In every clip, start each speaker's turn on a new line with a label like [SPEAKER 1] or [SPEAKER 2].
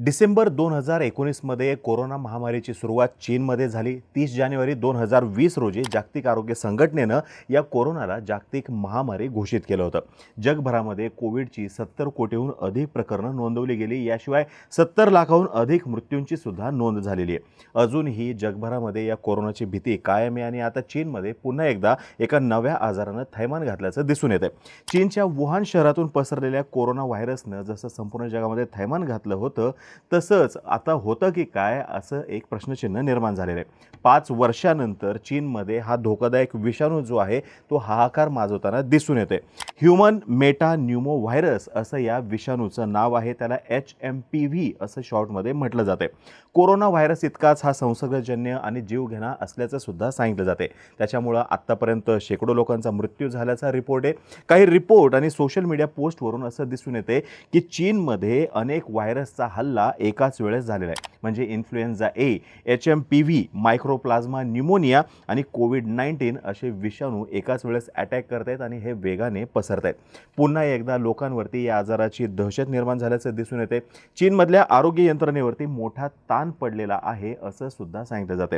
[SPEAKER 1] डिसेंबर दोन हजार एकोणीसमध्ये कोरोना महामारीची सुरुवात चीनमध्ये झाली. तीस जानेवारी दोन हजार वीस रोजी जागतिक आरोग्य संघटनेनं या कोरोनाला जागतिक महामारी घोषित केलं होतं. जगभरामध्ये कोविडची सत्तर कोटीहून अधिक प्रकरणं नोंदवली गेली. याशिवाय सत्तर लाखाहून अधिक मृत्यूंची सुद्धा नोंद झालेली आहे. अजूनही जगभरामध्ये या कोरोनाची भीती कायम आहे आणि आता चीनमध्ये पुन्हा एकदा एका नव्या आजारानं थैमान घातल्याचं दिसून येतं चीनच्या वुहान शहरातून पसरलेल्या कोरोना व्हायरसनं जसं संपूर्ण जगामध्ये थैमान घातलं होतं तसंच आता होतं की काय असं एक प्रश्नचिन्ह निर्माण झालेलं आहे. पाच वर्षानंतर चीनमध्ये हा धोकादायक विषाणू जो आहे तो हाहाकार माजवताना दिसून येते ह्युमन मेटा न्यूमो व्हायरस असं या विषाणूचं नाव आहे त्याला एच एम पी व्ही असं शॉर्टमध्ये म्हटलं जाते कोरोना व्हायरस इतकाच हा संसर्गजन्य आणि जीवघेणा असल्याचं सुद्धा सांगितलं जाते त्याच्यामुळं आत्तापर्यंत शेकडो लोकांचा मृत्यू झाल्याचा रिपोर्ट आहे. काही रिपोर्ट आणि सोशल मीडिया पोस्टवरून असं दिसून येते की चीनमध्ये अनेक व्हायरसचा हल्ला एकाच वेळेस झालेला आहे. म्हणजे influenza A H M P V mycoplasma pneumonia आणि कोविड नाईन्टीन असे विषाणू एकाच वेळेस अटॅक करत आहेत आणि हे वेगाने पसरत आहेत पुन्हा एकदा लोकांवरती या आजाराची दहशत निर्माण झाल्याचं दिसून येते चीनमधल्या आरोग्य यंत्रणेवरती मोठा ताण पडलेला आहे असं सुद्धा सांगितलं जाते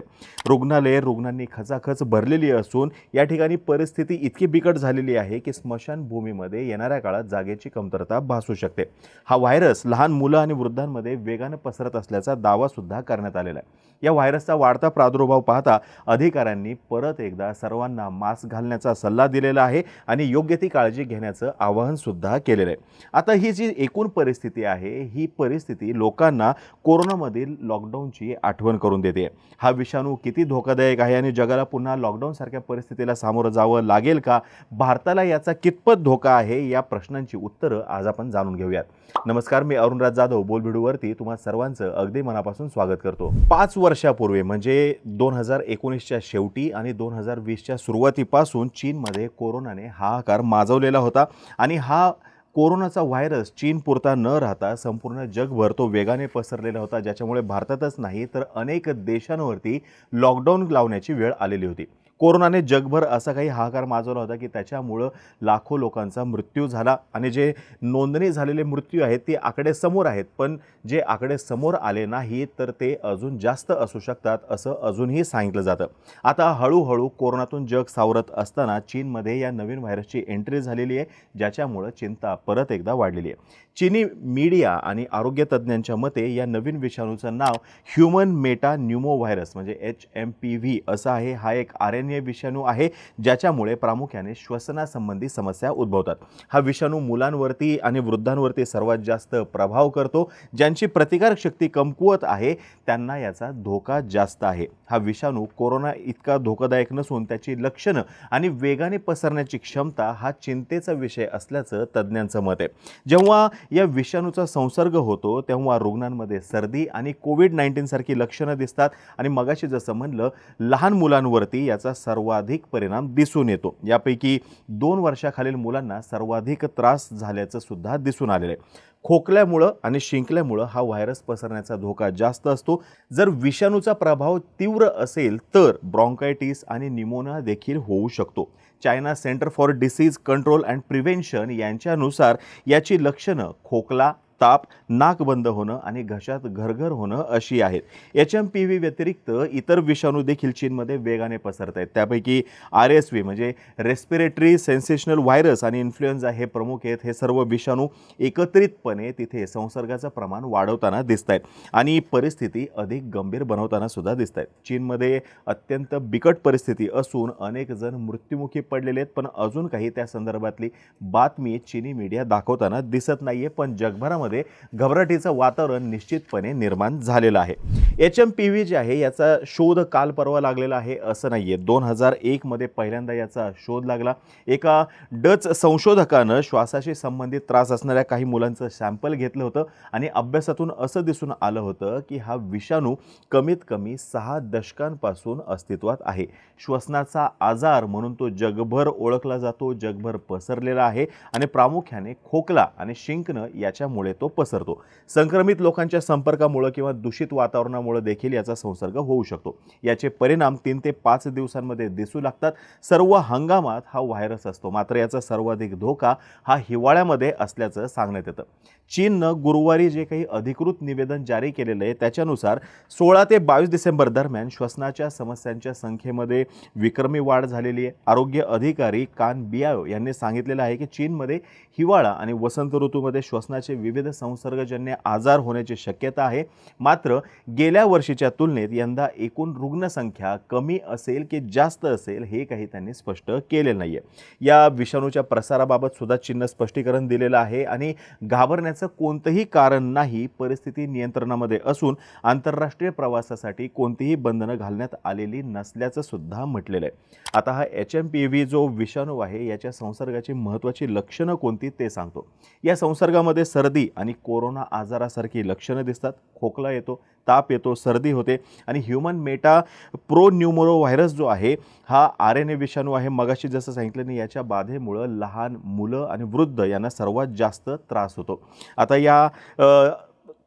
[SPEAKER 1] रुग्णालये रुग्णांनी खचाखच भरलेली असून या ठिकाणी परिस्थिती इतकी बिकट झालेली आहे की स्मशानभूमीमध्ये येणाऱ्या काळात जागेची कमतरता भासू शकते. हा व्हायरस लहान मुलं आणि वृद्धांमध्ये वेगानं पसरत असल्याचा दावा सुद्धा करण्यात आलेला आहे. या व्हायरसचा वाढता प्रादुर्भाव पाहता अधिकाऱ्यांनी परत एकदा सर्वांना मास्क घालण्याचा सल्ला दिलेला आहे आणि योग्य ती काळजी घेण्याचं आवाहनसुद्धा केलेलं आहे. आता ही जी एकूण परिस्थिती आहे ही परिस्थिती लोकांना कोरोनामधील लॉकडाऊनची आठवण करून देते. हा विषाणू किती धोकादायक आहे आणि जगाला पुन्हा लॉकडाऊनसारख्या परिस्थितीला सामोरं जावं लागेल का? भारताला याचा कितपत धोका आहे या प्रश्नांची उत्तरं आज आपण जाणून घेऊयात. नमस्कार मी अरुणराज जाधव बोलबिडूवरती तुम्हा सर्वांचं अगदी मनापासून स्वागत करतो. पाच वर्षापूर्वी म्हणजे दोन हजार एकोणीसच्या शेवटी आणि दोन हजार वीसच्या सुरुवातीपासून चीनमध्ये कोरोनाने हाहाकार माजवलेला होता आणि हा कोरोनाचा व्हायरस चीनपुरता न राहता संपूर्ण जगभर तो वेगाने पसरलेला होता ज्याच्यामुळे भारतातच नाही तर अनेक देशांवरती लॉकडाऊन लावण्याची वेळ आलेली होती. कोरोनाने जगभर असा काही हाहाकार माजवला होता की त्याच्यामुळं लाखो लोकांचा मृत्यू झाला आणि जे नोंदणी झालेले मृत्यू आहेत ते आकडे समोर आहेत. पण जे आकडे समोर आले नाहीत तर ते अजून जास्त असू शकतात असं अजूनही सांगितलं जातं. आता हळूहळू कोरोनातून जग सावरत असताना चीनमध्ये या नवीन व्हायरसची एंट्री झालेली आहे ज्याच्यामुळं चिंता परत एकदा वाढलेली आहे. चीनी मीडिया आणि आरोग्य तज्ज्ञांच्या मते या नवीन विषाणूचं नाव human metapneumovirus H M P V असं आहे. हा एक आर एन ए विषाणू आहे ज्याच्यामुळे प्रामुख्याने श्वसनासंबंधी समस्या उद्भवतात. हा विषाणू मुलांवरती आणि वृद्धांवरती सर्वात जास्त प्रभाव करतो. ज्यांची प्रतिकारक शक्ती कमकुवत आहे त्यांना याचा धोका जास्त आहे. हा विषाणू कोरोना इतका धोकादायक नसून त्याची लक्षणं आणि वेगाने पसरण्याची क्षमता हा चिंतेचा विषय असल्याचं तज्ज्ञांचं मत आहे. जेव्हा या विषाणूचा संसर्ग होतो तेव्हा रुग्णांमध्ये सर्दी आणि कोविड नाईन्टीनसारखी लक्षणं दिसतात. आणि मगाशी जसं म्हणलं लहान मुलांवरती याचा सर्वाधिक परिणाम दिसून येतो. यापैकी दोन वर्षाखालील मुलांना सर्वाधिक त्रास झाल्याचं सुद्धा दिसून आलेलं आहे. खोकल्यामुळं आणि शिंकल्यामुळं हा व्हायरस पसरण्याचा धोका जास्त असतो. जर विषाणूचा प्रभाव तीव्र असेल तर ब्रॉन्कायटिस आणि निमोनिया देखील होऊ शकतो. China centre for disease control and prevention यांच्यानुसार याची लक्षणं खोकला ताप नाक बंद होणं आणि घशात घरघर होणं अशी आहेत. एच एम पी व्ही व्यतिरिक्त इतर विषाणू देखील चीनमध्ये वेगाने पसरत आहेत. त्यापैकी आर एस व्ही म्हणजे रेस्पिरेटरी सेन्सेशनल व्हायरस आणि इन्फ्लुएन्झा हे प्रमुख आहेत. हे सर्व विषाणू एकत्रितपणे तिथे संसर्गाचं प्रमाण वाढवताना दिसत आहेत आणि परिस्थिती अधिक गंभीर बनवताना सुद्धा दिसत आहेत. चीनमध्ये अत्यंत बिकट परिस्थिती असून अनेक जण मृत्युमुखी पडलेले आहेत पण अजून काही त्या संदर्भातली बातमी चीनी मीडिया दाखवताना दिसत नाही आहे पण जगभरामध्ये घबराटीचं वातावरण निश्चितपणे निर्माण झालेलं आहे. H M P V J आहे याचा शोध काल परवा लागलेला आहे असं नाही आहे दोन हजार एकमध्ये पहिल्यांदा याचा शोध लागला. एका डच संशोधकानं श्वासाशी संबंधित त्रास असणाऱ्या काही मुलांचं सॅम्पल घेतलं होतं आणि अभ्यासातून असं दिसून आलं होतं की हा विषाणू कमीत कमी सहा दशकांपासून अस्तित्वात आहे. श्वसनाचा आजार म्हणून तो जगभर ओळखला जातो जगभर पसरलेला आहे आणि प्रामुख्याने खोकला आणि शिंकणं याच्यामुळे तो पसरतो. संक्रमित लोकांच्या संपर्कामुळं किंवा दूषित वातावरणामुळं देखील याचा संसर्ग होऊ शकतो. याचे परिणाम तीन ते पाच दिवसांमध्ये दिसू लागतात. सर्व हंगामात हा व्हायरस असतो. मात्र याचा सर्वाधिक धोका हा हिवाळ्यामध्ये असल्याचं सांगण्यात येतं. चीननं गुरुवारी जे काही अधिकृत निवेदन जारी केलेलं आहे त्याच्यानुसार सोळा ते बावीस डिसेंबर दरम्यान श्वसनाच्या समस्यांच्या संख्येमध्ये विक्रमी वाढ झालेली आहे. आरोग्य अधिकारी कान बियाओ यांनी सांगितलेलं आहे की चीनमध्ये हिवाळा आणि वसंत ऋतूमध्ये श्वसनाचे विविध संसर्गजन्य आजार होण्याची शक्यता आहे. मात्र गेल्या वर्षीच्या तुलनेत यंदा एकूण रुग्णसंख्या कमी असेल की जास्त असेल हे काही त्यांनी स्पष्ट केलेलं नाही आहे या विषाणूच्या प्रसाराबाबत सुद्धा चिन्ह स्पष्टीकरण दिलेलं आहे आणि घाबरण्याचं कोणतंही कारण नाही परिस्थिती नियंत्रणामध्ये असून आंतरराष्ट्रीय प्रवासासाठी कोणतीही बंधनं घालण्यात आलेली नसल्याचं सुद्धा म्हटलेलं आहे. आता हा एच एम पी व्ही जो विषाणू आहे याच्या संसर्गाची महत्त्वाची लक्षणं कोणती ते सांगतो. या संसर्गामध्ये सर्दी आणि कोरोना आजारासारखी लक्षणं दिसतात खोकला येतो ताप येतो सर्दी होते आणि ह्युमन मेटा प्रो न्यूमोरो व्हायरस जो आहे हा आर एन ए विषाणू आहे. मगाशी जसं सांगितलं नाही याच्या बाधेमुळं लहान मुलं आणि वृद्ध यांना सर्वात जास्त त्रास होतो. आता या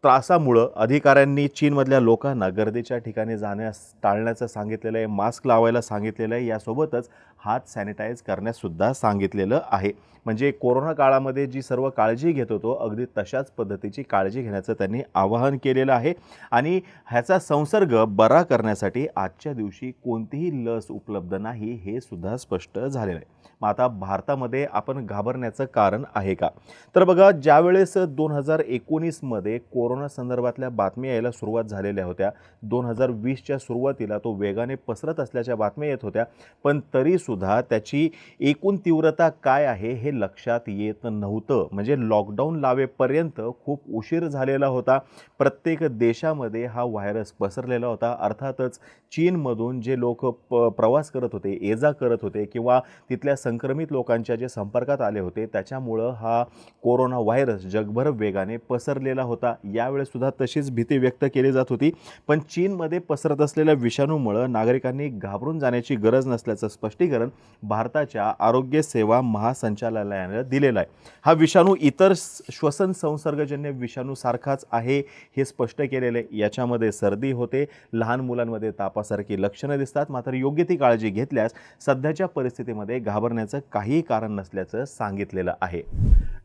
[SPEAKER 1] त्रासामुळं अधिकाऱ्यांनी चीनमधल्या लोकांना गर्दीच्या ठिकाणी जाण्यास टाळण्याचं सांगितलेलं आहे मास्क लावायला सांगितलेलं आहे. यासोबतच हात सॅनिटाईज करण्याससुद्धा सांगितलेलं आहे. म्हणजे कोरोना काळामध्ये जी सर्व काळजी घेत होतो अगदी तशाच पद्धतीची काळजी घेण्याचं त्यांनी आवाहन केलेलं आहे. आणि ह्याचा संसर्ग बरा करण्यासाठी आजच्या दिवशी कोणतीही लस उपलब्ध नाही हे सुद्धा स्पष्ट झालेलं आहे. मग आता भारतामध्ये आपण घाबरण्याचं कारण आहे का? तर बघा ज्यावेळेस दोन हजार एकोणीसमध्ये कोरोना संदर्भातल्या बातम्या यायला सुरुवात झालेल्या होत्या दोन हजार वीसच्या सुरुवातीला तो वेगाने पसरत असल्याच्या बातम्या येत होत्या पण तरीसुद्धा सुद्धा त्याची एकूण तीव्रता काय आहे हे लक्षात येत नव्हतं. म्हणजे लॉकडाऊन लावेपर्यंत खूप उशीर झालेला होता. प्रत्येक देशामध्ये हा व्हायरस पसरलेला होता. अर्थातच चीनमधून जे लोक प प्रवास करत होते ये जा करत होते किंवा तिथल्या संक्रमित लोकांच्या जे संपर्कात आले होते त्याच्यामुळं हा कोरोना व्हायरस जगभर वेगाने पसरलेला होता. यावेळेस सुद्धा तशीच भीती व्यक्त केली जात होती. पण चीनमध्ये पसरत असलेल्या विषाणूमुळं नागरिकांनी घाबरून जाण्याची गरज नसल्याचं स्पष्टीकरण भारताच्या आरोग्य सेवा महासंचालनालयानं दिलेलं आहे. हा विषाणू इतर श्वसन संसर्गजन्य विषाणूसारखाच आहे हे स्पष्ट केलेलं आहे. याच्यामध्ये सर्दी होते लहान मुलांमध्ये तापासारखी लक्षणं दिसतात. मात्र योग्य ती काळजी घेतल्यास सध्याच्या परिस्थितीमध्ये घाबरण्याचं काहीही कारण नसल्याचं सांगितलेलं आहे.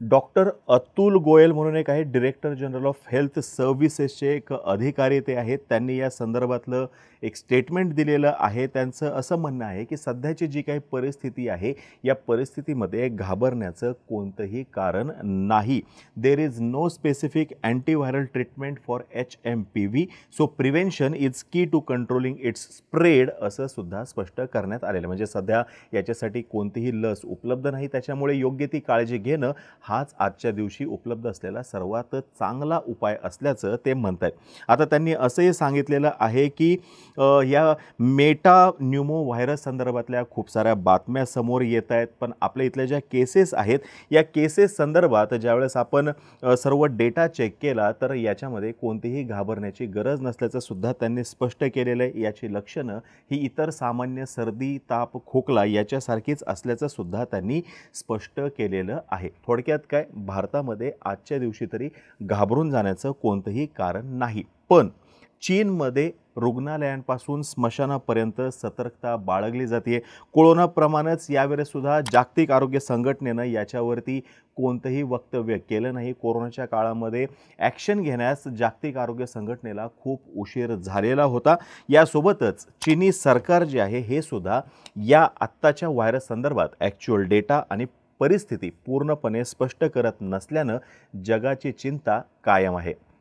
[SPEAKER 1] डॉक्टर अतुल गोयल म्हणून एक आहे. डिरेक्टर जनरल ऑफ हेल्थ सर्व्हिसेसचे एक अधिकारी ते आहेत. त्यांनी या संदर्भातलं एक स्टेटमेंट दिलेलं आहे. त्यांचं असं म्हणणं आहे की सध्याची जी जी काही परिस्थिती आहे या परिस्थितीमध्ये घाबरण्याचं कोणतंही कारण नाही. There is no specific antiviral treatment for H M P V so prevention is key to controlling its spread असं सुद्धा स्पष्ट करण्यात आलेलं म्हणजे सध्या याच्यासाठी कोणतीही लस उपलब्ध नाही त्याच्यामुळे योग्य ती काळजी घेणं हाच आजच्या दिवशी उपलब्ध असलेला सर्वात चांगला उपाय असल्याचं ते म्हणत आहेत आता त्यांनी असंही सांगितलेलं आहे की या मेटा न्यूमो व्हायरस संदर्भातल्या खूप साऱ्या बातम्या समोर येत आहेत पण आपल्या इथल्या ज्या केसेस आहेत या केसेस संदर्भात ज्यावेळेस आपण सर्व डेटा चेक केला तर याच्यामध्ये कोणतीही घाबरण्याची गरज नसल्याचं सुद्धा त्यांनी स्पष्ट केलेलं आहे. याची लक्षणं ही इतर सामान्य सर्दी ताप खोकला याच्यासारखीच असल्याचं सुद्धा त्यांनी स्पष्ट केलेलं आहे. थोडक्यात काय? भारतामध्ये आजच्या दिवशी तरी घाबरून जाण्याचं कोणतंही कारण नाही. पण चीनमध्ये रुग्णालयांपासून स्मशानापर्यंत सतर्कता बाळगली जाते. कोरोनाप्रमाणेच यावेळेसुद्धा जागतिक आरोग्य संघटनेनं याच्यावरती कोणतंही वक्तव्य केलं नाही. कोरोनाच्या काळामध्ये ॲक्शन घेण्यास जागतिक आरोग्य संघटनेला खूप उशीर झालेला होता. यासोबतच चीनी सरकार जे आहे हे सुद्धा या आत्ताच्या व्हायरस संदर्भात ॲक्च्युअल डेटा आणि परिस्थिती पूर्णपणे स्पष्ट करत नसल्यानं जगाची चिंता कायम आहे.